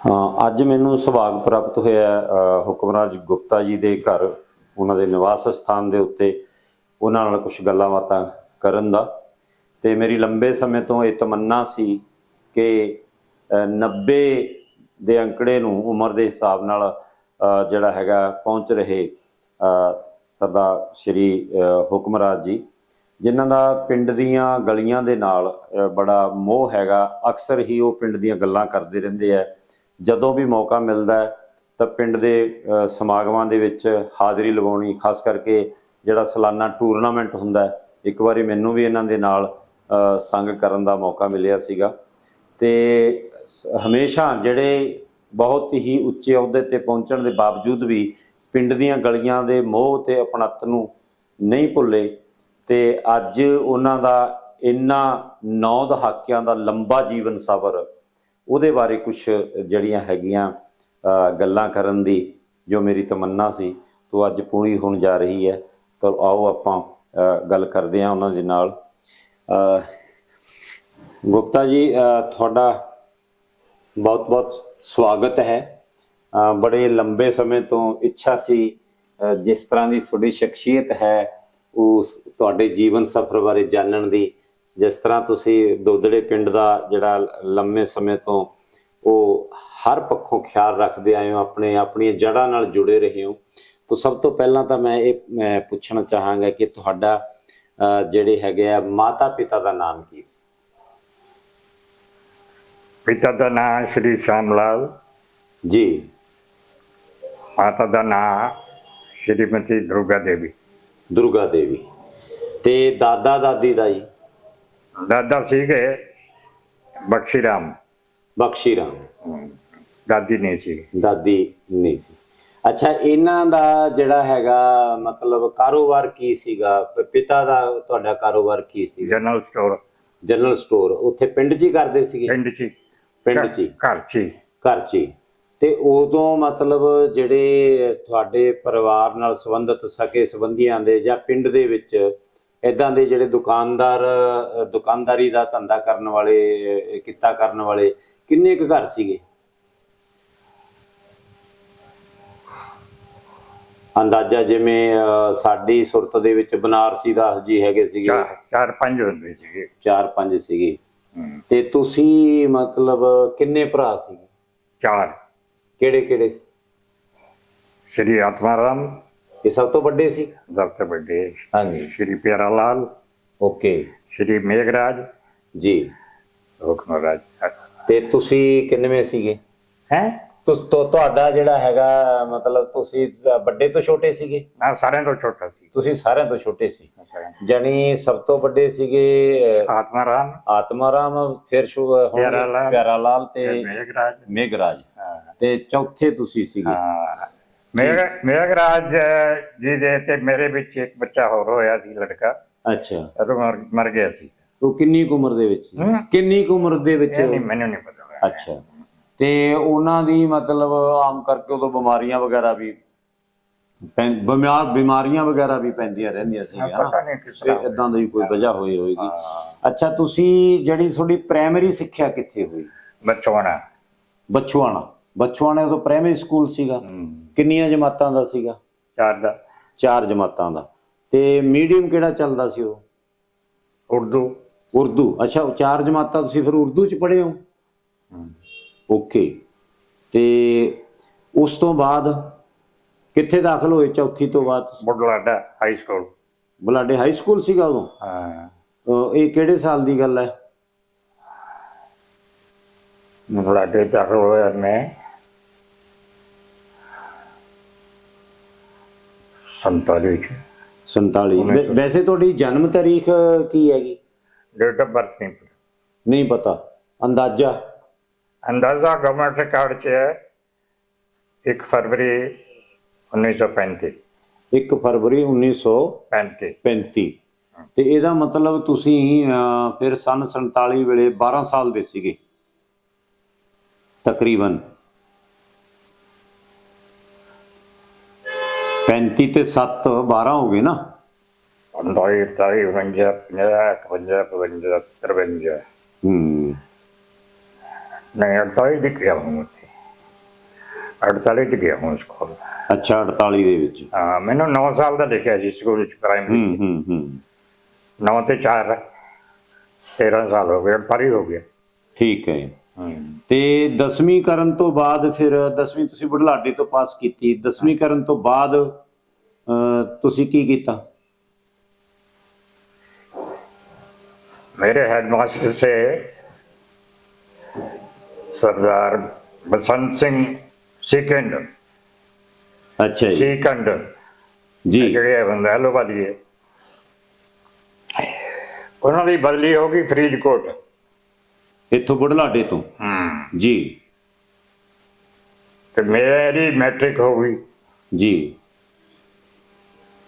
ਹਾਂ, ਅੱਜ ਮੈਨੂੰ ਸੁਭਾਗ ਪ੍ਰਾਪਤ ਹੋਇਆ ਹੁਕਮਰਾਜ ਗੁਪਤਾ ਜੀ ਦੇ ਘਰ ਉਹਨਾਂ ਦੇ ਨਿਵਾਸ ਸਥਾਨ ਦੇ ਉੱਤੇ ਉਹਨਾਂ ਨਾਲ ਕੁਝ ਗੱਲਾਂ ਬਾਤਾਂ ਕਰਨ ਦਾ। ਤੇ ਮੇਰੀ ਲੰਬੇ ਸਮੇਂ ਤੋਂ ਇਹ ਤਮੰਨਾ ਸੀ ਕਿ ਅ, 90 ਦੇ ਅੰਕੜੇ ਨੂੰ ਉਮਰ ਦੇ ਹਿਸਾਬ ਨਾਲ ਜਿਹੜਾ ਹੈਗਾ ਪਹੁੰਚ ਰਹੇ ਅ, ਸਰਦਾਰ ਸ਼੍ਰੀ ਹੁਕਮਰਾਜ ਜੀ ਜਿਨ੍ਹਾਂ ਦਾ ਪਿੰਡ ਦੀਆਂ ਗਲੀਆਂ ਦੇ ਨਾਲ ਬੜਾ ਮੋਹ ਹੈਗਾ। ਅਕਸਰ ਹੀ ਉਹ ਪਿੰਡ ਦੀਆਂ ਗੱਲਾਂ ਕਰਦੇ ਰਹਿੰਦੇ ਆ। ਜਦੋਂ ਵੀ ਮੌਕਾ ਮਿਲਦਾ ਹੈ, ਤਾਂ ਪਿੰਡ ਦੇ ਸਮਾਗਮਾਂ ਦੇ ਵਿੱਚ ਹਾਜ਼ਰੀ ਲਗਾਉਣੀ, ਖਾਸ ਕਰਕੇ ਜਿਹੜਾ ਸਾਲਾਨਾ ਟੂਰਨਾਮੈਂਟ ਹੁੰਦਾ ਇੱਕ ਵਾਰੀ ਮੈਨੂੰ ਵੀ ਇਹਨਾਂ ਦੇ ਨਾਲ ਸੰਗ ਕਰਨ ਦਾ ਮੌਕਾ ਮਿਲਿਆ ਸੀਗਾ। ਤੇ ਹਮੇਸ਼ਾ ਜਿਹੜੇ ਬਹੁਤ ਹੀ ਉੱਚੇ ਅਹੁਦੇ ਤੇ ਪਹੁੰਚਣ ਦੇ ਬਾਵਜੂਦ ਵੀ ਪਿੰਡ ਦੀਆਂ ਗਲੀਆਂ ਦੇ ਮੋਹ ਤੇ ਆਪਣਤ ਨੂੰ ਨਹੀਂ ਭੁੱਲੇ, ਤੇ ਅੱਜ ਉਹਨਾਂ ਦਾ ਇੰਨਾ ਨੌ ਦਹਾਕਿਆਂ ਦਾ ਲੰਬਾ ਜੀਵਨ ਸਫ਼ਰ ਉਹਦੇ ਬਾਰੇ ਕੁਝ ਜਿਹੜੀਆਂ ਹੈਗੀਆਂ ਗੱਲਾਂ ਕਰਨ ਦੀ ਜੋ ਮੇਰੀ ਤਮੰਨਾ ਸੀ, ਤੋਂ ਅੱਜ ਪੂਰੀ ਹੋਣ ਜਾ ਰਹੀ ਹੈ, ਤਾਂ ਆਓ ਆਪਾਂ ਗੱਲ ਕਰਦੇ ਹਾਂ ਉਹਨਾਂ ਦੇ ਨਾਲ। ਗੁਪਤਾ ਜੀ ਤੁਹਾਡਾ ਬਹੁਤ ਬਹੁਤ ਸਵਾਗਤ ਹੈ। ਬੜੇ ਲੰਬੇ ਸਮੇਂ ਤੋਂ ਇੱਛਾ ਸੀ ਜਿਸ ਤਰ੍ਹਾਂ ਦੀ ਤੁਹਾਡੀ ਸ਼ਖਸੀਅਤ ਹੈ, ਉਸ ਤੁਹਾਡੇ ਜੀਵਨ ਸਫ਼ਰ ਬਾਰੇ ਜਾਣਨ ਦੀ ਜਿਸ ਤਰ੍ਹਾਂ ਤੁਸੀਂ ਦੋਦੜੇ ਪਿੰਡ ਦਾ ਜਿਹੜਾ ਲੰਮੇ ਸਮੇਂ ਤੋਂ ਉਹ ਹਰ ਪੱਖੋਂ ਖਿਆਲ ਰੱਖਦੇ ਆਏ ਹੋ ਆਪਣੇ ਆਪਣੀਆਂ ਜੜ੍ਹਾਂ ਨਾਲ ਜੁੜੇ ਰਹੇ ਹੋ ਤਾਂ ਸਭ ਤੋਂ ਪਹਿਲਾਂ ਤਾਂ ਮੈਂ ਇਹ ਪੁੱਛਣਾ ਚਾਹਾਂਗਾ ਕਿ ਤੁਹਾਡਾ ਜਿਹੜੇ ਹੈਗੇ ਆ ਮਾਤਾ ਪਿਤਾ ਦਾ ਨਾਮ ਕੀ ਸੀ? ਪਿਤਾ ਦਾ ਨਾਂ ਸ਼੍ਰੀ ਸ਼ਾਮ ਲਾਲ ਜੀ। ਮਾਤਾ ਦਾ ਨਾਂ ਸ਼੍ਰੀਮਤੀ ਦੁਰਗਾ ਦੇਵੀ। ਦੁਰਗਾ ਦੇਵੀ। ਤੇ ਦਾਦਾ ਦਾਦੀ ਦਾ ਜੀ? ਦਾਦਾ ਸੀਗੇ ਬਖਸ਼ੀ ਰਾਮ। ਬਖਸ਼ੀ ਰਾਮ। ਹਮ, ਦਾਦੀ ਨਹੀਂ ਸੀ। ਦਾਦੀ ਨਹੀਂ ਸੀ। ਅੱਛਾ ਇਹਨਾਂ ਦਾ ਜਿਹੜਾ ਹੈਗਾ ਮਤਲਬ ਕਾਰੋਬਾਰ ਕੀ ਸੀਗਾ? ਪ- ਪਿਤਾ ਦਾ ਤੁਹਾਡਾ ਕਾਰੋਬਾਰ ਕੀ ਸੀ ਜਨਰਲ ਸਟੋਰ। General store. ਉੱਥੇ ਪਿੰਡ 'ਚ ਹੀ ਕਰਦੇ ਸੀਗੇ? ਪਿੰਡ 'ਚ ਹੀ। ਪਿੰਡ 'ਚ ਹੀ? ਘਰ 'ਚ ਹੀ। ਘਰ 'ਚ ਹੀ। ਤੇ ਉਦੋਂ ਮਤਲਬ ਜਿਹੜੇ ਤੁਹਾਡੇ ਪਰਿਵਾਰ ਨਾਲ ਸੰਬੰਧਿਤ ਸਕੇ ਸੰਬੰਧੀਆਂ ਦੇ ਜਾਂ ਪਿੰਡ ਦੇ ਵਿੱਚ ਇਦਾਂ ਦੇ ਜਿਹੜੇ ਦੁਕਾਨਦਾਰ ਦੁਕਾਨਦਾਰੀ ਦਾ ਧੰਦਾ ਕਰਨ ਵਾਲੇ ਕਿੱਤਾ ਕਰਨ ਵਾਲੇ ਕਿੰਨੇ ਕੁ ਘਰ ਸੀਗੇ? ਅੰਦਾਜ਼ਾ ਜਿਵੇਂ ਸਾਡੀ ਸੁਰਤ ਦੇ ਵਿੱਚ ਬਨਾਰਸੀ ਦਾਸ ਜੀ ਹੈਗੇ ਸੀਗੇ। ਚਾਰ ਪੰਜ ਹੁੰਦੇ ਸੀਗੇ। ਚਾਰ ਪੰਜ ਸੀਗੇ। ਤੇ ਤੁਸੀਂ ਮਤਲਬ ਕਿੰਨੇ ਭਰਾ ਸੀਗੇ? ਚਾਰ। ਕਿਹੜੇ ਕਿਹੜੇ ਸੀ? ਸ਼੍ਰੀ ਆਤਮਾ ਰਾਮ ਇਹ ਸਭ ਤੋਂ ਵੱਡੇ ਸੀ? ਸਭ ਤੋਂ ਵੱਡੇ। ਹਾਂਜੀ। ਸ਼੍ਰੀ ਪਿਆਰਾ ਲਾਲ ਓਕੇ। ਸ਼੍ਰੀ ਮੇਘਰਾਜ ਜੀ। ਹੁਕਮਰਾਜ ਤੇ ਤੁਸੀਂ ਕਿੰਨਵੇਂ ਸੀਗੇ? ਹੈ? ਤੁਹਾਡਾ ਜਿਹੜਾ ਹੈਗਾ ਮਤਲਬ ਤੁਸੀਂ ਵੱਡੇ ਤੋਂ ਛੋਟੇ ਸੀਗੇ? ਨਾ ਸਾਰਿਆਂ ਤੋਂ ਛੋਟਾ ਸੀ। ਤੁਸੀਂ ਸਾਰਿਆਂ ਤੋਂ ਛੋਟੇ ਸੀ। ਜਾਨੀ ਸਭ ਤੋਂ ਵੱਡੇ ਸੀਗੇ ਆਤਮਾ ਰਾਮ। ਆਤਮਾ ਰਾਮ ਫਿਰ ਪਿਆਰਾ ਲਾਲ। ਤੇ ਮੇਘਰਾਜ। ਹਾਂ। ਤੇ ਚੌਥੇ ਤੁਸੀਂ ਸੀਗੇ। ਹਾਂ ਮੇਘ ਮੇਘਰਾਜ ਜੀ ਦੇ ਤੇ ਮੇਰੇ ਵਿੱਚ ਇੱਕ ਬੱਚਾ ਹੋਰ ਹੋਇਆ ਸੀ ਲੜਕਾ। ਅੱਛਾ। ਉਹ ਮਰ ਮਰ ਗਿਆ ਸੀ। ਉਹ ਕਿੰਨੀ ਕੁ ਉਮਰ ਦੇ ਵਿੱਚ ਸੀ? ਹਮ। ਕਿੰਨੀ ਕੁ ਉਮਰ ਦੇ ਵਿੱਚ ਇਹ ਨਹੀਂ ਮੈਨੂੰ ਨਹੀਂ ਪਤਾ ਅੱਛਾ। ਤੇ ਉਹਨਾਂ ਦੀ ਮਤਲਬ ਆਮ ਕਰਕੇ ਉਦੋਂ ਬਿਮਾਰੀਆਂ ਵਗੈਰਾ ਵੀ ਪੈਂ- ਬਿਮਾਰ ਬਿਮਾਰੀਆਂ ਵਗੈਰਾ ਵੀ ਪੈਂਦੀਆਂ ਰਹਿੰਦੀਆਂ ਸੀਗੀਆਂ ਪਤਾ ਨਾ ਨਹੀਂ ਕਿਸ ਤਰ੍ਹਾਂ ਇਦਾਂ ਦੀ ਕੋਈ ਵਜ੍ਹਾ ਹੋਈ ਹੋਏਗੀ। ਹਾਂ, ਅੱਛਾ ਤੁਸੀਂ ਜਿਹੜੀ ਤੁਹਾਡੀ ਪ੍ਰਾਇਮਰੀ ਸਿੱਖਿਆ ਕਿੱਥੇ ਹੋਈ? ਬਚਵਾਣਾ ਬਚਵਾਣਾ ਬਚਵਾਣੇ ਤੋਂ ਪ੍ਰਾਇਮਰੀ ਸਕੂਲ ਸੀਗਾ। ਕਿੰਨੀਆਂ ਜਮਾਤਾਂ ਦਾ ਸੀਗਾ? ਚਾਰ ਦਾ। ਚਾਰ ਜਮਾਤਾਂ ਦਾ। ਤੇ ਮੀਡੀਅਮ ਕਿਹੜਾ ਚੱਲਦਾ ਸੀ ਉਹ? ਉਰਦੂ। ਉਰਦੂ। ਅੱਛਾ ਉਹ ਚਾਰ ਜਮਾਤਾਂ ਤੁਸੀਂ ਫਿਰ ਉਰਦੂ ਚ ਪੜ੍ਹੇ ਹੋ? ਓਕੇ ਤੇ ਉਸ ਤੋਂ ਬਾਅਦ ਕਿੱਥੇ ਦਾਖਲ ਹੋਏ ਚੌਥੀ ਤੋਂ ਬਾਅਦ? ਬੁਢਲਾਡਾ ਹਾਈ ਸਕੂਲ ਬਲਾਡੇ ਹਾਈ ਸਕੂਲ ਸੀਗਾ ਉਦੋਂ? ਹਾਂ। ਇਹ ਕਿਹੜੇ ਸਾਲ ਦੀ ਗੱਲ ਹੈ? ਬੁਢਲਾਡੇ ਦਾਖਲ ਹੋਇਆ ਮੈਂ ਸੰਤਾਲੀ। ਚ 47 ਵੈ- ਵੈਸੇ ਤੁਹਾਡੀ ਜਨਮ ਤਾਰੀਖ ਕੀ ਹੈਗੀ? ਡੇਟ ਆਫ ਬਰਥ ਨਹੀਂ ਪਤਾ। ਨਹੀਂ ਪਤਾ। ਅੰਦਾਜ਼ਾ? ਅੰਦਾਜ਼ਾ ਗਵਰਨਮੈਂਟ ਰਿਕਾਰਡ 'ਚ ਹੈ 1 ਫਰਵਰੀ 1935 1 ਫਰਵਰੀ 1935 35 ਤੇ ਇਹਦਾ ਮਤਲਬ ਤੁਸੀਂ ਅਹ, ਫਿਰ ਸਨ 47 ਵੇਲੇ 12 ਸਾਲ ਦੇ ਸੀਗੇ। ਤਕਰੀਬਨ। 35 ਤੇ 7 12 ਹੋ ਗਏ ਨਾ। 29 ਤਾਰੀ 49 50 51 52 53 ਹੂੰ। ਨਹੀਂ 28 ਦੀ ਕਿਹਾ ਹੂੰ ਉੱਥੇ। 48 ਚ ਗਿਆ ਹਾਂ ਸਕੂਲ। ਅੱਛਾ 48 ਦੇ ਵਿੱਚ। ਹਾਂ ਮੈਨੂੰ 9 ਸਾਲ ਦਾ ਲਿਖਿਆ ਸੀ ਸਕੂਲ ਚ ਪ੍ਰਾਇਮਰੀ ਹੂੰ ਹੂੰ ਹੂੰ। 9 ਤੇ 4 13 ਸਾਲ ਹੋ ਗਏ 48 ਹੋ ਗਿਆ ਠੀਕ ਹੈ। ਤੇ 10ਵੀਂ ਕਰਨ ਤੋਂ ਬਾਅਦ ਫਿਰ 10ਵੀਂ ਤੁਸੀਂ ਬੁਢਲਾਡੇ ਤੋਂ ਪਾਸ ਕੀਤੀ। 10ਵੀਂ ਕਰਨ ਤੋਂ ਬਾਅਦ ਤੁਸੀਂ ਕੀ ਕੀਤਾ मेरे हेडमास्टर से सरदार बसंत सिंह सिकंड ਅੱਛਾ ਜੀ सिकंड ਜੀ ਜਿਹੜੇ ਬੰਦਾ ਹੈਲੋ ਵਾਲੀਏ ਉਹਨਾਂ ਦੀ ਬਦਲੀ ਹੋ ਗਈ ਫਰੀਦਕੋਟ ਇੱਥੋਂ ਬੁਢਲਾਡੇ ਤੋਂ ਹੂੰ ਜੀ ਤੇ ਮੇਰੀ ਮੈਟ੍ਰਿਕ ਹੋ ਗਈ ਜੀ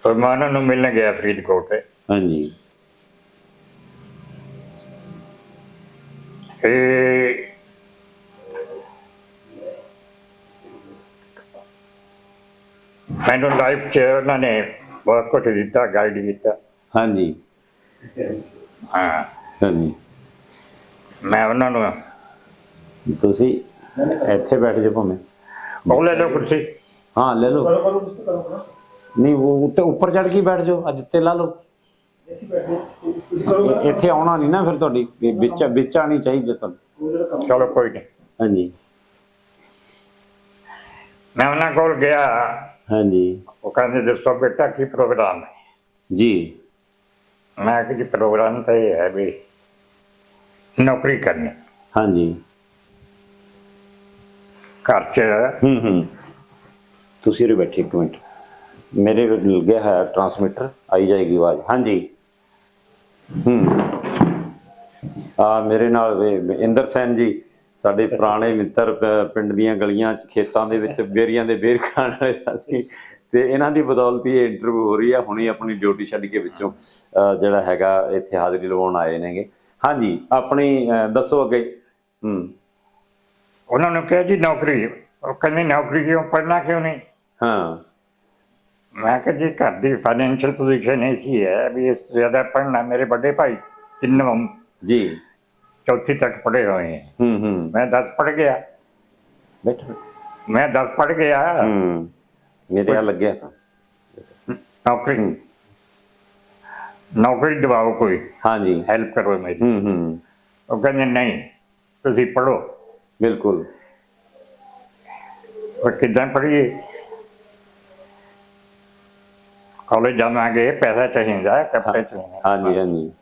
ਤੇ ਮੈਂ ਉਹਨਾਂ ਨੂੰ ਮਿਲਣ ਗਿਆ ਫਰੀਦਕੋਟ। ਹਾਂਜੀ। ਇਹ ਮੈਨੂੰ ਲਾਈਫ ਚ ਉਹਨਾਂ ਨੇ ਬਹੁਤ ਕੁਝ ਦਿੱਤਾ ਗਾਈਡ ਕੀਤਾ। ਹਾਂਜੀ। ਹਾਂ। ਹਾਂਜੀ। ਮੈਂ ਉਹਨਾਂ ਨੂੰ ਤੁਸੀਂ ਇੱਥੇ ਬੈਠ ਜਾਓ ਭਾਵੇਂ। ਉਹ ਲੈ ਲਓ ਕੁਰਸੀ। ਹਾਂ ਲੈ ਲਓ। ਨਹੀਂ ਉਹ ਉੱਤੇ ਉੱਪਰ ਚੜ ਕੇ ਬੈਠ ਜਾਓ ਅੱਜ ਤੇ ਲਾ ਲਓ। ਇ- ਇੱਥੇ ਆਉਣਾ ਨਹੀਂ ਨਾ ਫਿਰ ਤੁਹਾਡੀ ਵੀ ਵਿੱਚ ਵਿੱਚ ਆਣੀ ਚਾਹੀਦੀ ਤੁਹਾਨੂੰ। ਚਲੋ ਕੋਈ ਨਹੀਂ। ਹਾਂਜੀ। ਮੈਂ ਉਹਨਾਂ ਕੋਲ ਗਿਆ। ਹਾਂਜੀ। ਉਹ ਕਹਿੰਦੇ ਦੱਸੋ ਬੇਟਾ ਕੀ ਪ੍ਰੋਗਰਾਮ ਹੈ? ਜੀ। ਮੈਂ ਕਿਹਾ ਜੀ ਪ੍ਰੋਗਰਾਮ ਤਾਂ ਇਹ ਹੈ ਵੀ ਨੌਕਰੀ ਕਰਨੀ। ਹਾਂਜੀ। ਘਰ 'ਚ ਹੂੰ ਹੂੰ। ਤੁਸੀਂ ਉਰੇ ਬੈਠੇ ਇੱਕ ਮਿੰਟ। ਮੇਰੇ ਲੱਗਿਆ ਹੈ ਟਰਾਂਸਮਿਟਰ ਆਈ ਜਾਏਗੀ ਆਵਾਜ਼। ਹਾਂਜੀ। ਹੂੰ। ਆ ਮੇਰੇ ਨਾਲ ਇੰਦਰ ਸੈਨ ਜੀ ਸਾਡੇ ਪੁਰਾਣੇ ਮਿੱਤਰ ਪਿੰਡ ਦੀਆਂ ਗਲੀਆਂ ਚ ਖੇਤਾਂ ਦੇ ਵਿੱਚ ਬੇਰੀਆਂ ਦੇ ਬੇਰ ਖਾਣ ਵਾਲੇ ਸੀ ਤੇ ਇਹਨਾਂ ਦੀ ਬਦੌਲਤ ਹੀ ਇਹ ਇੰਟਰਵਿਊ ਹੋ ਰਹੀ ਹੈ ਹੁਣੇ ਆਪਣੀ ਡਿਊਟੀ ਛੱਡ ਕੇ ਵਿੱਚੋਂ ਜਿਹੜਾ ਹੈਗਾ ਇੱਥੇ ਹਾਜ਼ਰੀ ਲਵਾਉਣ ਆਏ ਨੇਗੇ। ਹਾਂਜੀ ਆਪਣੀ ਦੱਸੋ ਅੱਗੇ। ਹੂੰ। ਉਹਨਾਂ ਨੂੰ ਕਿਹਾ ਜੀ ਨੌਕਰੀ। ਉਹ ਕਹਿੰਦੇ ਨੌਕਰੀ ਕਿਉਂ ਪੜਨਾ ਕਿਉਂ ਨਹੀਂ? ਹਾਂ। ਮੈਂ ਕਿਹਾ ਜੀ ਘਰ ਦੀ ਫਾਈਨੈਂਸ਼ੀਅਲ ਪੋਜੀਸ਼ਨ ਐਸੀ ਹੈ ਵੀ ਇਸ ਜ਼ਿਆਦਾ ਪੜਨਾ ਮੇਰੇ ਵੱਡੇ ਭਾਈ ਤਿੰਨੋਂ ਜੀ। ਚੌਥੀ ਤੱਕ ਪੜ੍ਹੇ ਹੋਏ ਹੈ ਹੂੰ ਹੂੰ। ਮੈਂ 10 ਪੜ੍ਹ ਗਿਆ। ਬੈਠੋ। ਮੈਂ 10 ਪੜ੍ਹ ਗਿਆ। ਹੂੰ ਮੇਰੇ ਆ ਲੱਗਿਆ। ਤਾਂ ਨੌਕਰੀ ਨੌਕਰੀ ਦਿਵਾਓ ਕੋਈ। ਹਾਂਜੀ। ਹੈਲਪ ਕਰੋ ਮੇਰੀ। ਹੂੰ ਹੂੰ। ਉਹ ਕਹਿੰਦੇ ਨਹੀਂ ਤੁਸੀਂ ਪੜੋ ਬਿਲਕੁਲ। ਉਹ ਕਿੱਦਾਂ ਪੜੀਏ ਕਾਲਜ ਜਾਵਾਂਗੇ ਪੈਸਾ ਚਾਹੀਦਾ ਕੱਪੜੇ ਚਾਹੀਦੇ ਹਾਂਜੀ ਹਾਂਜੀ।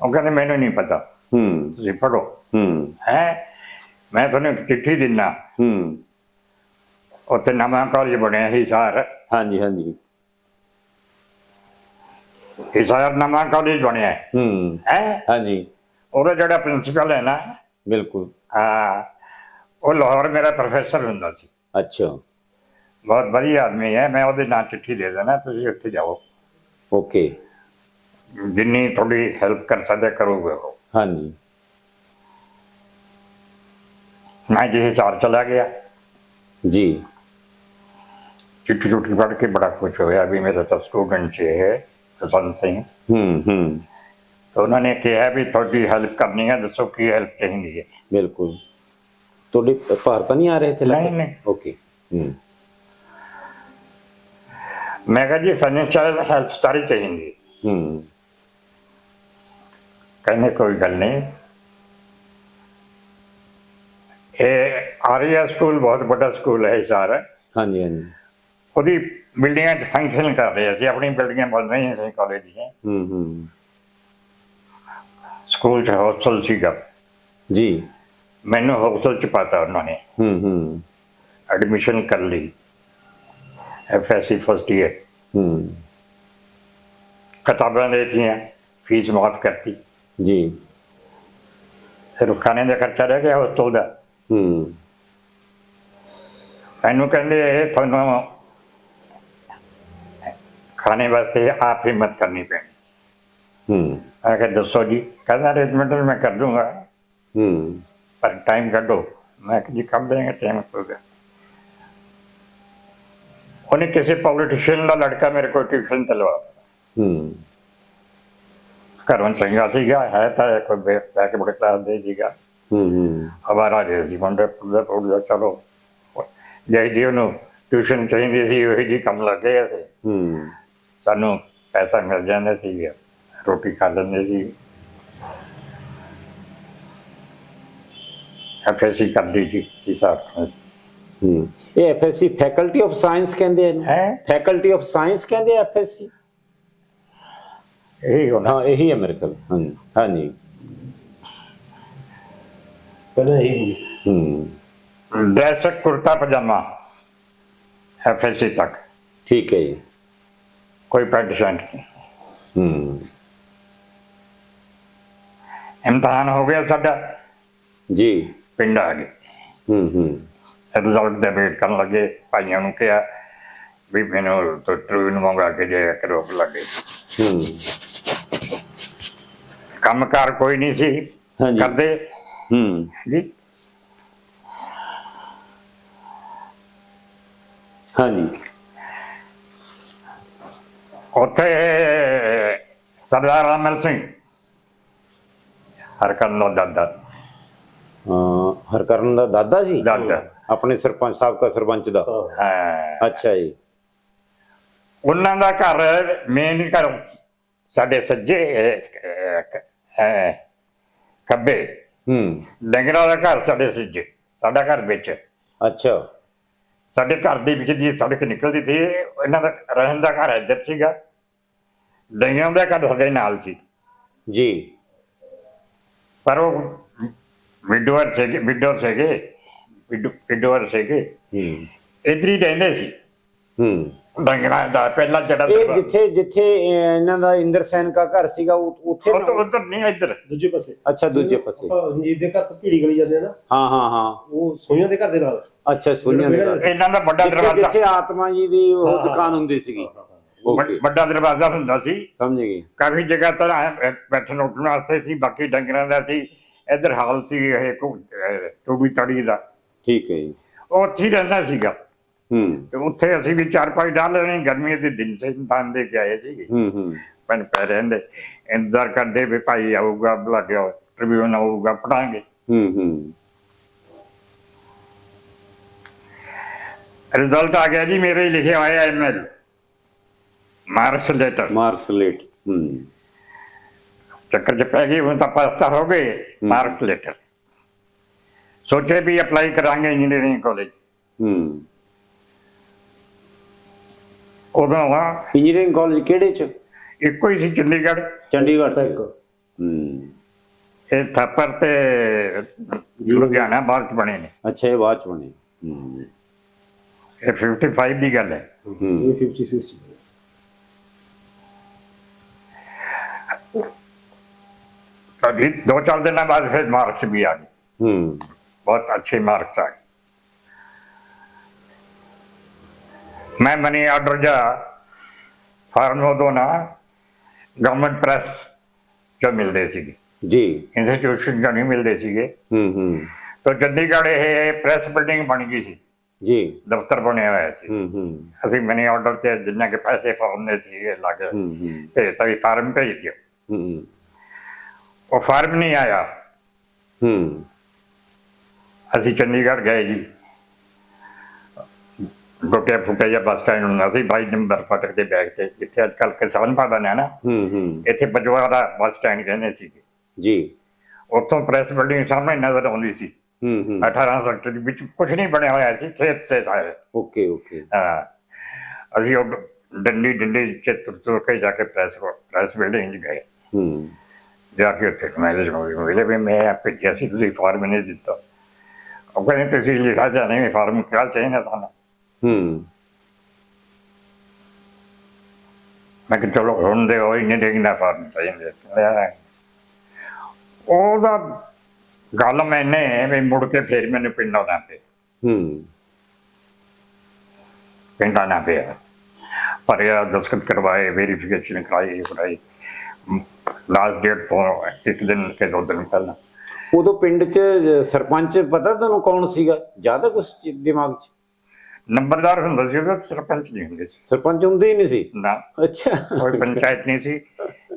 ਉਹ ਕਹਿੰਦੇ ਮੈਨੂੰ ਨਹੀਂ ਪਤਾ। ਹੂੰ। ਤੁਸੀਂ ਪੜੋ ਹੂੰ। ਹੈ? ਮੈਂ ਤੁਹਾਨੂੰ ਇੱਕ ਚਿੱਠੀ ਦਿੰਨਾ ਹੂੰ। ਉੱਥੇ ਨਵਾਂ ਕਾਲਜ ਬਣਿਆ ਹਿਸਾਰ। ਹਾਂਜੀ ਹਾਂਜੀ। ਹਿਸਾਰ ਨਵਾਂ ਕਾਲਜ ਬਣਿਆ ਹੂੰ। ਹੈ? ਹਾਂਜੀ। ਉਹਦਾ ਜਿਹੜਾ ਪ੍ਰਿੰਸੀਪਲ ਹੈ ਨਾ ਬਿਲਕੁਲ। ਹਾਂ ਉਹ ਲਾਹੌਰ ਮੇਰਾ ਪ੍ਰੋਫੈਸਰ ਹੁੰਦਾ ਸੀ। ਅੱਛਾ। ਬਹੁਤ ਵਧੀਆ ਆਦਮੀ ਹੈ ਮੈਂ ਉਹਦੇ ਨਾਂ ਚਿੱਠੀ ਦੇ ਦੇਣਾ ਤੁਸੀਂ ਉੱਥੇ ਜਾਓ। ਓਕੇ। ਜਿੰਨੀ ਤੁਹਾਡੀ ਹੈਲਪ ਕਰ ਸਕਦੇ ਕਰੋਗੇ ਉਹ। ਹਾਂਜੀ। ਮੈਂ ਜੀ ਹਿਸਾਰ ਚਲਾ ਗਿਆ। ਜੀ। ਚਿੱਠੀ ਚੁੱਠੀ ਪੜ੍ਹ ਕੇ ਬੜਾ ਖੁਸ਼ ਹੋਇਆ ਵੀ ਮੇਰਾ ਤਾਂ ਸਟੂਡੈਂਟ ਸੀ ਇਹ ਬਸੰਤ ਸਿੰਘ। ਹੂੰ ਹੂੰ। ਤਾਂ ਉਹਨਾਂ ਨੇ ਕਿਹਾ ਵੀ ਤੁਹਾਡੀ ਹੈਲਪ ਕਰਨੀ ਹੈ ਦੱਸੋ ਕੀ ਹੈਲਪ ਚਾਹੀਦੀ ਹੈ। ਬਿਲਕੁਲ। ਤੁਹਾਡੇ ਭਾਰ ਤਾਂ ਨਹੀਂ ਆ ਰਹੇ ਥੇ ਨਹੀਂ, ਨਹੀਂ। ਓਕੇ ਹੂੰ। ਮੈਂ ਕਿਹਾ ਜੀ ਫਾਈਨੈਂਸ਼ੀਅਲ ਹੈਲਪ ਸਾਰੀ ਚਾਹੀਦੀ। ਹੈ। ਕਹਿੰਦੇ ਕੋਈ ਗੱਲ ਨਹੀਂ। ਇਹ ਆਰੀਆ ਸਕੂਲ ਬਹੁਤ ਵੱਡਾ ਸਕੂਲ ਹੈ ਹਿਸਾਰ ਹਾਂਜੀ ਹਾਂਜੀ। ਉਹਦੀ ਬਿਲਡਿੰਗਾਂ 'ਚ ਫੰਕਸ਼ਨ ਕਰ ਰਹੇ ਸੀ ਆਪਣੀ ਬਿਲਡਿੰਗਾਂ ਬਣ ਰਹੀਆਂ ਸੀ ਕਾਲਜ ਦੀਆਂ। ਹੂੰ ਹੂੰ। ਸਕੂਲ 'ਚ ਹੌਸਟਲ ਸੀਗਾ। ਜੀ। ਮੈਨੂੰ ਹੌਸਟਲ 'ਚ ਪਾਤਾ ਉਹਨਾਂ ਨੇ। ਹੂੰ ਹੂੰ। ਐਡਮਿਸ਼ਨ ਕਰ ਲਈ। ਐਫਐਸਸੀ ਫਸਟ ਈਅਰ ਹੂੰ। ਕਿਤਾਬਾਂ ਦੇ ਦਿੱਤੀਆਂ ਫੀਸ ਮਾਫ ਕਰਤੀ। ਜੀ। ਸਿਰਫ ਖਾਣੇ ਦਾ ਖਰਚਾ ਰਹਿ ਗਿਆ ਹੌਸਟਲ ਦਾ। ਹੂੰ। ਮੈਨੂੰ ਕਹਿੰਦੇ ਇਹ ਤੁਹਾਨੂੰ ਖਾਣੇ ਵਾਸਤੇ ਆਪ ਹਿੰਮਤ ਕਰਨੀ ਪੈਣੀ। ਹੂੰ। ਕਿਹਾ ਦੱਸੋ ਜੀ ਕਹਿੰਦਾ ਅਰੇਂਜਮੈਂਟ ਮੈਂ ਕਰ ਦੂੰਗਾ। ਹੂੰ। ਪਰ ਟਾਈਮ ਕੱਢੋ। ਮੈਂ ਕਿਹਾ ਜੀ ਕਰ ਦੇਂਗੇ ਟਾਈਮ ਹੋਗਾ ਉਹਨੇ ਕਿਸੇ ਪੋਲੀਟੀਸ਼ੀਅਨ ਦਾ ਲੜਕਾ ਮੇਰੇ ਕੋਲ ਟਿਊਸ਼ਨ ਤਲਵਾ ਹੂੰ। ਘਰੋਂ ਚੰਗਾ ਸੀਗਾ ਹੈ ਤਾਂ ਇੱਕ ਬੈਕ ਬੜੇ ਕਲਾਸ ਦੇ ਸੀਗਾ। ਹੂੰ ਹੂੰ। ਹਮਾਰਾ ਜੇ ਸੀ ਮੁੰਡੇ ਪੁੱਲੇ ਪੁੱਲੇ ਚਲੋ ਜਿਹੀ ਜੀ ਉਹਨੂੰ ਟਿਊਸ਼ਨ ਚਾਹੀਦੀ ਸੀ ਉਹੀ ਜੀ ਕੰਮ ਲੱਗ ਗਿਆ ਸੀ। ਹੂੰ। ਸਾਨੂੰ ਪੈਸਾ ਮਿਲ ਜਾਂਦਾ ਸੀ ਰੋਟੀ ਖਾ ਲੈਂਦੇ ਸੀ। ਐਫਐਸਸੀ ਕਰਦੀ ਸੀ ਹਿਸਾਬ ਹੂੰ। ਇਹ ਐਫਐਸਸੀ ਫੈਕਲਟੀ ਆਫ ਸਾਇੰਸ ਕਹਿੰਦੇ ਨੇ ਹੈ? ਫੈਕਲਟੀ ਆਫ ਸਾਇੰਸ ਕਹਿੰਦੇ ਐਫਐਸਸੀ ਇਹੀ ਹੋਣਾ। ਹਾਂ ਇਹੀ ਹੈ ਮੇਰੇ ਖਿਆਲ। ਹਾਂਜੀ ਹਾਂਜੀ ਪਹਿਲਾਂ ਇਹ ਹੂੰ। ਡਰੈਸ ਕੁਰਤਾ ਪਜਾਮਾ ਐਫਐਸਸੀ ਤੱਕ। ਠੀਕ ਹੈ ਜੀ। ਕੋਈ ਪੈਂਟ ਸ਼ਰਟ ਨਹੀਂ। ਹੂੰ। ਇਮਤਿਹਾਨ ਹੋ ਗਿਆ ਸਾਡਾ। ਜੀ। ਪਿੰਡ ਆ ਗਏ। ਹੂੰ ਹੂੰ। ਰਿਜ਼ਲਟ ਦਾ ਵੇਟ ਕਰਨ ਲੱਗੇ ਭਾਈਆਂ ਨੂੰ ਕਿਹਾ ਵੀ ਮੈਨੂੰ ਟ੍ਰੇਨ ਮੰਗਾ ਕੇ ਜੇ ਕਰੋ ਲੱਗੇ। ਹੂੰ। ਕੰਮਕਾਰ ਕੋਈ ਨਹੀਂ ਸੀ। ਹਾਂਜੀ। ਕਰਦੇ? ਹੂੰ। ਜੀ। ਹਾਂਜੀ। ਉੱਥੇ ਸਰਦਾਰ ਅਮਰ ਸਿੰਘ ਹਰਕਰਨ ਦਾ ਦਾਦਾ। ਅਹ ਹਰਕਰਨ ਦਾ ਦਾਦਾ ਜੀ? ਦਾਦਾ। ਆਪਣੇ ਸਰਪੰਚ ਸਾਹਿਬ ਦਾ ਸਰਪੰਚ ਦਾ। ਹਾਂ। ਅੱਛਾ ਜੀ। ਉਹਨਾਂ ਦਾ ਘਰ ਮੇਨ ਘਰ ਸਾਡੇ ਸੱਜੇ ਅਹ, ਖੱਬੇ। ਹੂੰ। ਡੰਗਰਾਂ ਦਾ ਘਰ ਸਾਡੇ ਸੱਜੇ ਸਾਡਾ ਘਰ ਵਿੱਚ। ਅੱਛਾ। ਸਾਡੇ ਘਰ ਦੇ ਵਿੱਚ ਦੀ ਸੜਕ ਨਿਕਲਦੀ ਸੀ ਇਹਨਾਂ ਦਾ ਰਹਿਣ ਦਾ ਘਰ ਇੱਧਰ ਸੀਗਾ। ਡੰਗਰਾਂ ਦਾ ਘਰ ਸਾਡੇ ਨਾਲ ਸੀ। ਜੀ। ਪਰ ਉਹ ਵਿਡੋਰ ਸੀਗੇ ਵਿਡੋਰ ਸੀਗੇ। ਵਿਡੋ- ਵਿਡੋਰ ਸੀਗੇ। ਹੂੰ। ਇੱਧਰ ਹੀ ਰਹਿੰਦੇ ਸੀ। ਹੂੰ। ਡੰਗਰਾਂ ਦਾ ਪਹਿਲਾ ਜਿਹੜਾ ਇਹ ਜਿੱਥੇ ਜਿੱਥੇ ਇਹਨਾਂ ਦਾ ਇੰਦਰ ਸੈਨ ਦਾ ਘਰ ਸੀਗਾ ਉੱਥੇ ਉਹ ਉਧਰ ਨਹੀਂ ਇੱਧਰ। ਦੂਜੇ ਪਾਸੇ। ਅੱਛਾ ਦੂਜੇ ਪਾਸੇ। ਰਣਜੀਤ ਦੇ ਘਰ ਤੋਂ ਭੀੜੀ ਗਲੀ ਜਾਂਦੇ ਆ ਨਾ। ਹਾਂ ਹਾਂ ਹਾਂ। ਉਹ ਸੋਈਆਂ ਦੇ ਘਰ ਦੇ ਨਾਲ। ਅੱਛਾ ਸੁਣਿਆ ਜਿਹੜਾ- ਮੇਰਾ ਇਹਨਾਂ ਦਾ ਵੱਡਾ ਦਰਵਾਜ਼ਾ। ਜਿੱਥੇ ਆਤਮਾ ਜੀ ਦੀ ਉਹ। ਦੁਕਾਨ ਹੁੰਦੀ ਸੀਗੀ। ਵੱਡ- ਦਰਵਾਜ਼ਾ ਹੁੰਦਾ ਸੀ। ਸਮਝ ਗਈ ਕਾਫੀ ਜਗ੍ਹਾ ਤਾਂ ਬੈਠਣ ਉੱਠਣ ਵਾਸਤੇ ਸੀ ਬਾਕੀ ਡੰਗਰਾਂ ਦਾ ਸੀ। ਇੱਧਰ ਹਾਲ ਸੀ ਇਹ ਟੂਬੀ ਤੜੀ ਦਾ। ਠੀਕ ਹੈ ਜੀ। ਉਹ ਉੱਥੇ ਰਹਿੰਦਾ ਸੀਗਾ। ਹੂੰ। ਤੇ ਉੱਥੇ ਅਸੀਂ ਵੀ ਚਾਰ ਪੰਜ ਡਾਲ ਲੈਣੇ ਗਰਮੀ ਦੇ ਦਿਨ ਸੇ ਤਾਂ ਦੇ ਕੇ ਆਏ ਸੀਗੇ। ਹੂੰ ਹੂੰ। ਪਨ ਪੈ ਰਹਿੰਦੇ। ਇੰਤਜ਼ਾਰ ਕਰਦੇ ਵੀ ਭਾਈ ਆਊਗਾ ਬੁਲਾਇਆ ਟ੍ਰਿਬਿਊਨ ਆਊਗਾ ਪੜਾਂਗੇ। ਹੂੰ ਹੂੰ। ਰਿਜ਼ਲਟ ਆ ਗਿਆ ਜੀ ਮੇਰੇ ਲਿਖਿਆ ਹੋਇਆ ਐਮਐਲ ਮਾਰਕਸ ਲੈਟਰ ਮਾਰਸਲੇਟ ਹੂੰ। ਚੱਕਰ ਚ ਪੈ ਗਈ ਹੁਣ ਤਾਂ ਪਾਸਤਾ ਹੋ ਗਏ। ਮਾਰਕਸ ਲੈਟਰ ਸੋਚੇ ਵੀ ਅਪਲਾਈ ਕਰਾਂਗੇ ਇੰਜੀਨੀਅਰਿੰਗ ਕਾਲਜ ਹੂੰ। ਉਦੋਂ ਆ। ਇੰਜੀਨੀਅਰਿੰਗ ਕਾਲਜ ਕਿਹੜੇ ਚ? ਇੱਕੋ ਹੀ ਸੀ ਚੰਡੀਗੜ੍ਹ। ਚੰਡੀਗੜ੍ਹ ਇੱਕ। ਹੂੰ। ਇਹ ਥਾਪਰ ਤੇ ਲੁਧਿਆਣਾ ਬਾਅਦ ਚ ਬਣੇ ਨੇ। ਅੱਛਾ ਇਹ ਬਾਅਦ ਚ ਬਣੇ। ਹੂੰ। ਇਹ 55 ਦੀ ਗੱਲ ਹੈ। ਹੂੰ। ਇਹ 50 60 ਅਭੀ ਦੋ ਚਾਰ ਦਿਨਾਂ ਬਾਅਦ ਫਿਰ ਮਾਰਕਸ ਵੀ ਆ ਗਏ। ਹੂੰ। बहुत अच्छे मार्क्स आए मैं मनी ऑर्डर जा ਫਾਰਮ ਉਦੋਂ ਨਾ ਗਵਰਨਮੈਂਟ ਪ੍ਰੈਸ ਜੋ ਮਿਲਦੇ ਸੀਗੇ ਜੀ ਇੰਸਟੀਟਿਊਸ਼ਨ ਜੋ ਨਹੀਂ ਮਿਲਦੇ ਸੀਗੇ ਹੂੰ ਹੂੰ ਤਾਂ ਚੰਡੀਗੜ੍ਹ ਇਹ ਪ੍ਰੈਸ ਬਿਲਡਿੰਗ ਬਣ ਗਈ ਸੀ ਜੀ ਦਫ਼ਤਰ ਬਣਿਆ ਹੋਇਆ ਸੀ ਹੂੰ ਹੂੰ ਅਸੀਂ ਮਨੀ ਆਰਡਰ ਤੇ ਜਿੰਨਾ ਕੇ ਪੈਸੇ ਫਾਰਮ ਦੇ ਸੀਗੇ ਲੱਗ ਹੂੰ ਹੂੰ ਤੇ ਤਾਂ ਫਾਰਮ ਭੇਜ ਦਿਓ ਹੂੰ ਉਹ ਫਾਰਮ ਨਹੀਂ ਆਇਆ ਹੂੰ ਅਸੀਂ ਚੰਡੀਗੜ੍ਹ ਗਏ ਜੀ। ਗੋਟੇ ਫੁੱਟੇ ਜਾਂ ਬੱਸ ਸਟੈਂਡ ਹੁੰਦਾ ਸੀ 22 ਨੰਬਰ ਫਟਕ ਦੇ ਬੈਗ ਤੇ ਜਿੱਥੇ ਅੱਜ ਕੱਲ ਕਿਸਾਨ ਭਵਨ ਹੈ ਨਾ ਹੂੰ ਹੂੰ। ਇੱਥੇ ਬਜਵਾੜਾ ਬੱਸ ਸਟੈਂਡ ਕਹਿੰਦੇ ਸੀਗੇ। ਜੀ। ਉੱਥੋਂ ਪ੍ਰੈਸ ਬਿਲਡਿੰਗ ਸਾਹਮਣੇ ਨਜ਼ਰ ਆਉਂਦੀ ਸੀ। ਹੂੰ ਹੂੰ। 18 ਸੈਕਟਰ ਦੇ ਵਿੱਚ ਕੁਝ ਨਹੀਂ ਬਣਿਆ ਹੋਇਆ ਸੀ ਖੇਤ ਸੇ ਸਾਰੇ। Okay okay. ਹਾਂ। ਅਸੀਂ ਉਹ ਡੰਡੀ ਡੰਡੀ ਚ ਤੁਰ ਕੇ ਜਾ ਕੇ ਪ੍ਰੈਸ ਪ੍ਰੈਸ ਬਿਲਡਿੰਗ 'ਚ ਗਏ। ਹੂੰ। ਜਾ ਕੇ ਉੱਥੇ ਮੈਨੇਜ ਹੋ ਗਈ ਮਿਲੇ ਵੀ ਮੈਂ ਭੇਜਿਆ ਸੀ ਤੁਸੀਂ ਫਾਰਮ ਨਹੀਂ ਦਿੱਤਾ। ਕਹਿੰਦੇ ਤੁਸੀਂ ਲਿਖਾ ਜਾਣੇ ਵੀ ਫਾਰਮ ਕਿਆ ਚਾਹੀਦਾ ਤੁਹਾਨੂੰ। ਹੂੰ। ਮੈਂ ਕਿਹਾ ਚਲੋ ਹੁਣ ਦੇ ਹੋਈ ਨਹੀਂ ਦੇਖਣਾ ਫਾਰਮ ਚਾਹੀਦੇ। ਉਹਦਾ ਗੱਲ ਮੈਨੇ ਵੀ ਮੁੜ ਕੇ ਫੇਰ ਮੈਨੂੰ ਪਿੰਡ ਆਉਣਾ ਪਿਆ। ਹੂੰ। ਪਿੰਡ ਆਉਣਾ ਪਿਆ। ਪਰ ਇਹ ਦਸਤਖਤ ਕਰਵਾਏ ਵੈਰੀਫਿਕੇਸ਼ਨ ਕਰਾਈ ਕਰਾਈ। ਲਾਸਟ ਡੇਟ ਤੋਂ ਇੱਕ ਦਿਨ ਕੇ ਦੋ ਦਿਨ ਪਹਿਲਾਂ। ਉਦੋਂ ਪਿੰਡ 'ਚ ਸਰਪੰਚ ਪਤਾ ਤੁਹਾਨੂੰ ਕੌਣ ਸੀਗਾ? ਜ਼ਿਆਦਾ ਕੁਝ ਦਿਮਾਗ 'ਚ? ਨੰਬਰਦਾਰ ਹੁੰਦਾ ਸੀ ਉਹਦਾ ਸਰਪੰਚ ਨਹੀਂ ਹੁੰਦੇ ਸੀ। ਸਰਪੰਚ ਹੁੰਦੇ ਹੀ ਨਹੀਂ ਸੀ? ਨਾ। ਅੱਛਾ। ਕੋਈ ਪੰਚਾਇਤ ਨਹੀਂ ਸੀ।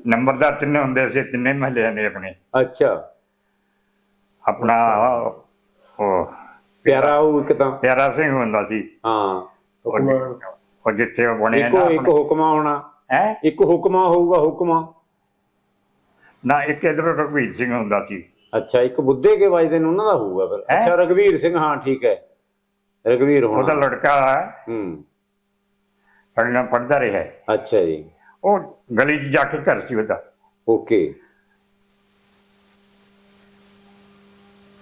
ਨੰਬਰਦਾਰ ਤਿੰਨੇ ਹੁੰਦੇ ਸੀ ਤਿੰਨੇ ਮਹੱਲੇ ਦੇ ਆਪਣੇ। ਅੱਛਾ। ਆਪਣਾ ਉਹ ਪਿਆਰਾ ਉਹ ਇੱਕ ਤਾਂ। ਪਿਆਰਾ ਸਿੰਘ ਹੁੰਦਾ ਸੀ। ਹਾਂ। ਉਹ ਜਿੱਥੇ ਉਹ ਬਣਿਆ ਇੱਕੋ ਇੱਕ ਹੁਕਮਾ ਹੋਣਾ। ਹੈ? ਇੱਕ ਹੁਕਮਾ ਹੋਊਗਾ ਹੁਕਮਾ। ਨਾ ਇੱਕ ਇਧਰ ਰਘਵੀਰ ਸਿੰਘ ਹੁੰਦਾ ਸੀ। ਅੱਛਾ ਇੱਕ ਬੁੱਧੇ ਕੇ ਵਜਦੇ ਨੂੰ ਉਹਨਾਂ ਦਾ ਹੋਊਗਾ ਫਿਰ। ਹੈਂ? ਅੱਛਾ ਰਗਵੀਰ ਸਿੰਘ ਹਾਂ ਠੀਕ ਹੈ। ਰਗਵੀਰ ਉਹਦਾ ਹੋਣਾ ਲੜਕਾ ਹੂੰ। ਨਾਲ ਪੜਦਾ ਰਿਹਾ ਹੈ। ਅੱਛਾ ਜੀ। ਉਹ ਗਲੀ 'ਚ ਜਾ ਕੇ ਘਰ ਸੀ ਉਹਦਾ। ਓਕੇ।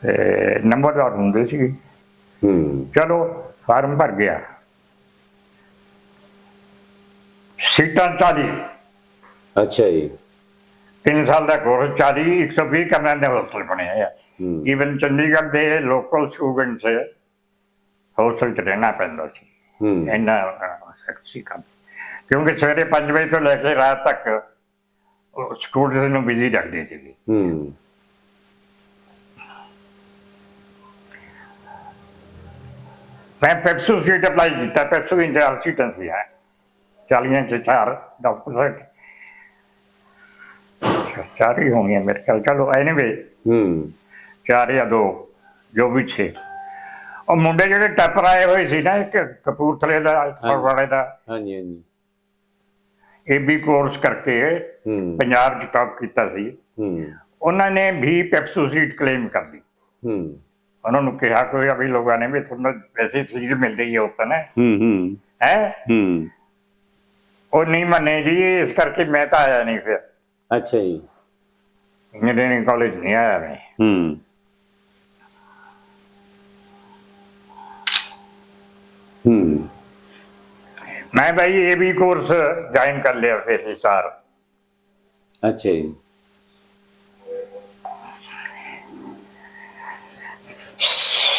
ਤੇ ਨੰਬਰਦਾਰ ਹੁੰਦੇ ਸੀ। ਹੂੰ। ਚਲੋ ਫਾਰਮ ਭਰ ਗਿਆ। ਸੀਟਾਂ 40 ਅੱਛਾ ਜੀ। 3 ਸਾਲ ਦਾ ਕੋਰਸ 40 120 ਕਰਨਾ ਦੇ ਹੋਸਟਲ ਬਣਿਆ ਆ। ਈਵਨ ਚੰਡੀਗੜ੍ਹ ਦੇ ਲੋਕਲ ਸਟੂਡੈਂਟਸ ਹੋਸਟਲ 'ਚ ਰਹਿਣਾ ਪੈਂਦਾ ਸੀ। ਇੰਨਾ ਸੈਕਸੀ ਕੰਮ। ਕਿਉਂਕਿ ਸਵੇਰੇ 5 ਵਜੇ ਤੋਂ ਲੈ ਕੇ ਰਾਤ ਤੱਕ ਸਟੂਡੈਂਟਸ ਨੂੰ ਬਿਜ਼ੀ ਰੱਖਦੇ ਸੀਗੇ। ਮੈਂ ਪੈਪਸੂ ਸੀਟ ਅਪਲਾਈ ਕੀਤਾ। ਪੈਪਸੂ ਇੰਟਰ ਸੀਟਾਂ ਸੀ ਹੈ। 40 ਚ 4 10% ਚਾਰ ਹੀ ਹੋਣੀਆਂ ਮੇਰੇ ਖਿਆਲ। ਚਲੋ ਐਨੀਵੇ ਹੂੰ। ਚਾਰ ਜਾਂ ਦੋ ਜੋ ਵੀ ਛੇ। ਉਹ ਮੁੰਡੇ ਜਿਹੜੇ ਟੱਪਰ ਆਏ ਹੋਏ ਸੀ ਨਾ ਇੱਕ ਕਪੂਰਥਲੇ ਦਾ ਫਗਵਾੜੇ ਦਾ। ਹਾਂਜੀ ਹਾਂਜੀ। ਏਬੀ ਕੋਰਸ ਕਰਕੇ ਪੰਜਾਬ ਚ ਟੌਪ ਕੀਤਾ ਸੀ। ਹੂੰ। ਉਹਨਾਂ ਨੇ ਵੀ ਪੈਪਸੂ ਸੀਟ ਕਲੇਮ ਕਰ ਲਈ। ਹੂੰ। ਉਹਨਾਂ ਨੂੰ ਕਿਹਾ ਕੋਈ ਅਭੀ ਲੋਕਾਂ ਨੇ ਵੀ ਤੁਹਾਨੂੰ ਵੈਸੇ ਸੀਟ ਮਿਲ ਰਹੀ ਹੈ ਉੱਪਰ ਨਾ। ਹੂੰ ਹੂੰ। ਹੈ? ਹੂੰ। ਉਹ ਨਹੀਂ ਮੰਨੇ ਜੀ ਇਸ ਕਰਕੇ ਮੈਂ ਤਾਂ ਆਇਆ ਨਹੀਂ ਫਿਰ। ਅੱਛਾ ਜੀ ਇੰਜੀਨੀਅਰਿੰਗ ਕਾਲਜ ਨਹੀਂ ਆਇਆ ਮੈਂ ਹੂੰ ਹੂੰ ਮੈਂ ਭਾਈ ਇਹ ਵੀ ਕੋਰਸ ਜੁਆਇਨ ਕਰ ਲਿਆ ਫਿਰ ਹਿਸਾਰ ਅੱਛਾ ਜੀ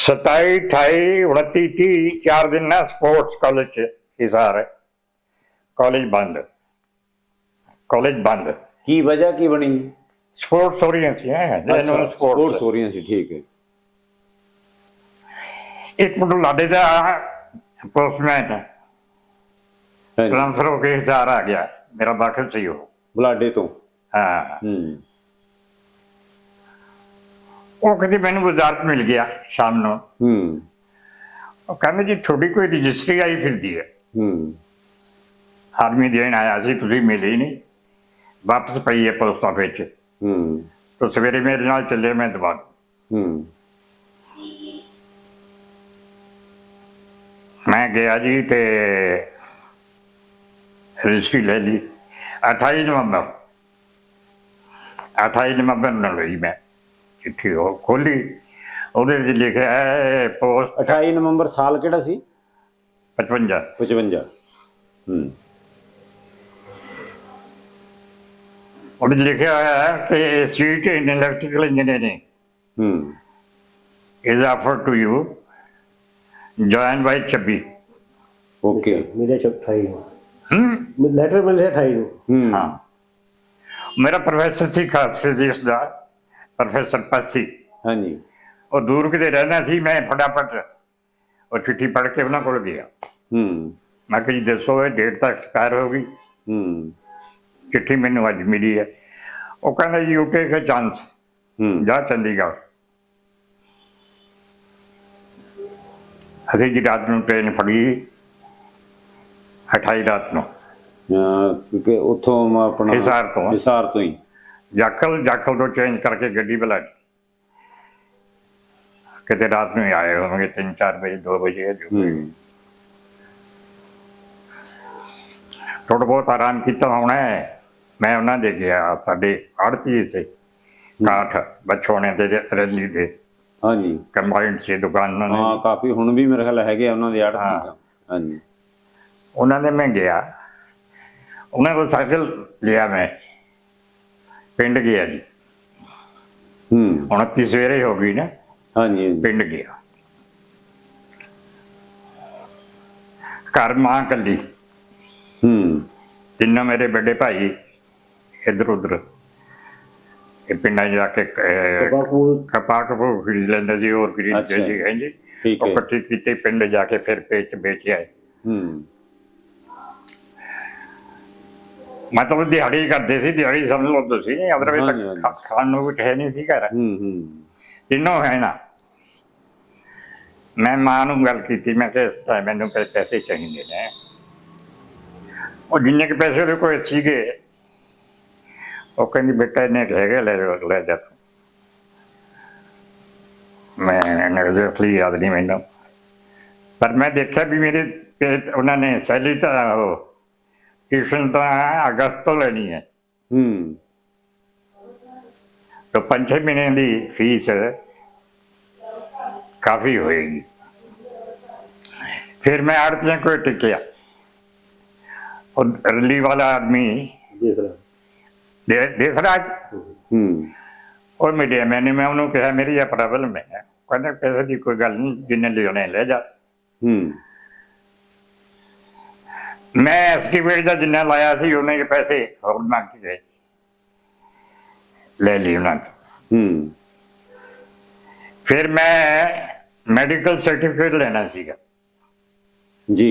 ਸਤਾਈ 28 29 30 ਚਾਰ ਦਿਨ ਨਾ ਸਪੋਰਟਸ ਕਾਲਜ ਚ ਹਿਸਾਰ ਕਾਲਜ ਬੰਦ ਕਾਲਜ ਬੰਦ ਕੀ ਵਜ੍ਹਾ ਕੀ ਬਣੀ? ਹੋ ਰਹੀਆਂ ਸੀ ਹੈ ਸਪੋਰਟਸ ਸਪੋਰਟਸ ਹੋ। ਸੀ ਠੀਕ ਹੈ। ਇੱਕ ਮੁੰਡਾ ਲਾਡੇ ਦਾ ਪੋਸਟਮੈਨ ਹਾਂਜੀ। ਟ੍ਰਾਂਸਫਰ ਹੋ ਕੇ ਹਿਸਾਰ ਆ ਗਿਆ। ਮੇਰਾ ਦਾਖਲ ਸੀ ਉਹ। ਬੁਲਾਡੇ ਤੋਂ? ਹਾਂ। ਹੂੰ। ਉਹ ਕਹਿੰਦੀ ਮੈਨੂੰ ਵਜ਼ਾਰਤ ਮਿਲ ਗਿਆ ਸ਼ਾਮ ਨੂੰ। ਹੂੰ। ਉਹ ਕਹਿੰਦੇ ਜੀ ਤੁਹਾਡੀ ਕੋਈ ਰਜਿਸਟਰੀ ਆਈ ਫਿਰਦੀ ਹੈ। ਹੂੰ। ਆਦਮੀ ਦੇਣ ਆਇਆ ਸੀ ਤੁਸੀਂ ਮਿਲੇ ਹੀ ਨਹੀਂ। ਵਾਪਸ ਪਈ ਹੈ ਪੋਸਟ ਆਫਿਸ ਚ ਹੂੰ। ਤੋ ਸਵੇਰੇ ਮੇਰੇ ਨਾਲ ਚੱਲੇ ਮੈਂ ਦਵਾ ਹੂੰ। ਮੈਂ ਗਿਆ ਜੀ ਤੇ ਰਜਿਸਟਰੀ ਲੈ ਲਈ। 28 ਨਵੰਬਰ। 28 ਨਵੰਬਰ ਨੂੰ ਲਈ ਮੈਂ। ਚਿੱਠੀ ਉਹ ਖੋਲੀ। ਉਹਦੇ ਵਿੱਚ ਲਿਖਿਆ ਹੈ ਪੋਸਟ 28 ਨਵੰਬਰ ਸਾਲ ਕਿਹੜਾ ਸੀ? 55 55 ਹੂੰ। ਉਹਦੇ 'ਚ ਲਿਖਿਆ ਹੋਇਆ ਹੈ ਕਿ ਸੀਟ ਇਨ ਇਲੈਕਟ੍ਰੀਕਲ ਇੰਜੀਨੀਅਰਿੰਗ ਹੂੰ। Is offered to you. Join by 26 okay ਮੇਰੇ 28 ਨੂੰ ਹਮ ਲੈਟਰ ਮਿਲਿਆ 28 ਨੂੰ। ਹੂੰ। ਹਾਂ। ਮੇਰਾ ਪ੍ਰੋਫੈਸਰ ਸੀ ਖਾਸ ਫਿਜ਼ਿਕਸ ਦਾ ਪ੍ਰੋਫੈਸਰ ਪਾਸੀ ਹਾਂਜੀ। ਉਹ ਦੂਰ ਕਿਤੇ ਰਹਿੰਦਾ ਸੀ ਮੈਂ ਫਟਾਫਟ ਉਹ ਚਿੱਠੀ ਪੜ੍ਹ ਕੇ ਉਹਨਾਂ ਕੋਲ ਗਿਆ। ਹੂੰ। ਮੈਂ ਕਿਹਾ ਜੀ ਦੱਸੋ ਇਹ ਡੇਟ ਤਾਂ ਐਕਸਪਾਇਰ ਹੋ ਗਈ। ਹੂੰ। ਚਿੱਠੀ ਮੈਨੂੰ ਅੱਜ ਮਿਲੀ ਹੈ। ਉਹ ਕਹਿੰਦਾ ਯੂ ਟੇਕ ਅ ਚਾਂਸ ਹੂੰ। ਜਾ ਚੰਡੀਗੜ੍ਹ। ਅਸੀਂ ਜੀ ਰਾਤ ਨੂੰ ਟ੍ਰੇਨ ਫੜੀ 28 ਰਾਤ ਨੂੰ। ਕਿਉਂਕਿ ਉੱਥੋਂ ਆਪਣਾ ਹਿਸਾਰ ਤੋਂ। ਹਿਸਾਰ ਤੋਂ ਹੀ। ਜਾਖਲ ਜਾਖਲ ਤੋਂ ਚੇਂਜ ਕਰਕੇ ਗੱਡੀ ਬੁਲਾ ਲਈ। ਕਿਤੇ ਰਾਤ ਨੂੰ ਆਏ ਹੋਣਗੇ 3-4 ਵਜੇ 2 ਵਜੇ ਜੋ ਥੋੜਾ ਬਹੁਤ ਆਰਾਮ ਕੀਤਾ ਹੋਣਾ ਹੈ। ਮੈਂ ਉਹਨਾਂ ਦੇ ਗਿਆ ਸਾਡੇ ਆੜਤੀ ਸੇ ਕਾਠ ਬਚੋਣੇ ਦੇ ਰੈਲੀ ਦੇ। ਹਾਂਜੀ। ਕੰਬਾਈਨਡ ਸੀ ਦੁਕਾਨ ਉਹਨਾਂ ਹਾਂ ਨੇ ਕਾਫੀ ਹੁਣ ਵੀ ਮੇਰੇ ਖਿਆਲ ਹੈਗੇ ਉਹਨਾਂ ਦੇ ਆੜ ਹਾਂ। ਹਾਂਜੀ। ਉਹਨਾਂ ਨੇ ਮੈਂ ਗਿਆ। ਉਹਨਾਂ ਕੋਲ ਸਾਈਕਲ ਲਿਆ ਮੈਂ। ਪਿੰਡ ਗਿਆ ਜੀ। ਹੂੰ। ਹੁਣ ਤੀ ਸਵੇਰੇ ਹੋ ਗਈ ਨਾ। ਹਾਂਜੀ ਹਾਂਜੀ। ਪਿੰਡ ਗਿਆ। ਘਰ ਮਾਂ ਕੱਲੀ ਹੂੰ। ਤਿੰਨੋਂ ਮੇਰੇ ਵੱਡੇ ਭਾਈ ਇੱਧਰ ਉੱਧਰ। ਇਹ ਪਿੰਡਾਂ 'ਚ ਜਾ ਕੇ ਅਹ, ਬਾਪੂ ਕਪਾਹ ਕਪੂ ਖਰੀਦ ਲੈਂਦੇ ਸੀ ਹੋਰ ਖਰੀਦ ਅੱਛਾ। ਸੀ ਹਾਂਜੀ ਠੀਕ ਉਹ ਹੈ ਇਕੱਠੀ ਕੀਤੇ ਪਿੰਡ ਜਾ ਕੇ ਫਿਰ ਵੇਚ ਵੇਚ ਆਏ। ਹੂੰ। ਮਤਲਬ ਦਿਹਾੜੀ ਕਰਦੇ ਸੀ ਦਿਹਾੜੀ ਸਮਝ ਲਓ ਤੁਸੀਂ ਅਦਰਵੇ। ਤੱਕ ਖਾਣ ਨੂੰ ਕੁਝ ਹੈ ਨਹੀਂ ਸੀ ਘਰ। ਹੂੰ ਹੂੰ। ਤਿੰਨੋਂ ਹੈ ਨਾ ਮੈਂ ਮਾਂ ਨੂੰ ਗੱਲ ਕੀਤੀ ਮੈਂ ਕਿ ਮੈਨੂੰ ਪੈਸੇ ਚਾਹੀਦੇ ਨੇ। ਉਹ ਜਿੰਨੇ ਕੁ ਪੈਸੇ ਉਹਦੇ ਕੋਲ ਸੀਗੇ ਉਹ ਕਹਿੰਦੀ ਬੇਟਾ ਇਹਨੇ ਹੈਗੇ ਲੈ ਜਾਓ ਲੈ ਜਾ ਮੈਂ ਐਗਜ਼ੈਕਟਲੀ ਯਾਦ ਨਹੀਂ ਮੈਨੂੰ। ਪਰ ਮੈਂ ਦੇਖਿਆ ਵੀ ਮੇਰੇ ਉਹਨਾਂ ਨੇ ਸੈਲੀ ਤਾਂ ਉਹ ਟਿਊਸ਼ਨ ਤਾਂ ਅਗਸਤ ਤੋਂ ਲੈਣੀ ਹੈ। ਹੂੰ। ਤਾਂ ਪੰਜ ਮਹੀਨੇ ਦੀ ਫੀਸ ਕਾਫੀ ਹੋਏਗੀ। ਫਿਰ ਮੈਂ ਆੜਤੀਆਂ ਕੋਲ ਟਿਕਿਆ। ਉਹ ਰਲੀ ਵਾਲਾ ਆਦਮੀ ਜੀ ਸਰ। ਦੇਸਰਾਜ ਹੂੰ। ਉਹ ਮੀਡੀਆ ਮੈਨੇ ਮੈਂ ਉਹਨੂੰ ਕਿਹਾ ਮੇਰੀ ਇਹ ਪ੍ਰੋਬਲਮ ਹੈ। ਕਹਿੰਦਾ ਪੈਸੇ ਦੀ ਕੋਈ ਗੱਲ ਨਹੀਂ ਜਿੰਨੇ ਲਿਆਉਣੇ ਲੈ ਜਾ। ਹੂੰ। ਮੈਂ ਐਸਟੀਮੇਟ ਦਾ ਜਿੰਨਾ ਲਾਇਆ ਸੀ ਉਹਨੇ ਦੇ ਪੈਸੇ ਹੋਰ ਮੰਗ ਕੇ ਗਏ। ਲੈ ਲਈ ਉਹਨਾਂ ਤੋਂ। ਹੂੰ। ਫਿਰ ਮੈਂ ਮੈਡੀਕਲ ਸਰਟੀਫਿਕੇਟ ਲੈਣਾ ਸੀਗਾ। ਜੀ।